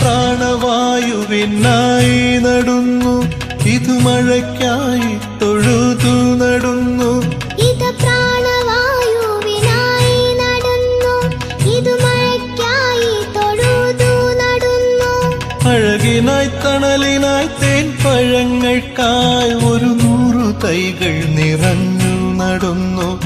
പ്രാണവായുവിനായി നടുന്നു. ഇത് മഴയ്ക്കായി തൊഴുതു നടുന്നു. ഇത് പ്രാണവായുവിനായി നടന്നു. ഇത് മഴയ്ക്കായി തൊഴുതു നടന്നു. അഴകിനായി തണലിനായി തേൻ പഴങ്ങൾക്കായി ഒരു നൂറു തൈകൾ നിറഞ്ഞു നടുന്നു.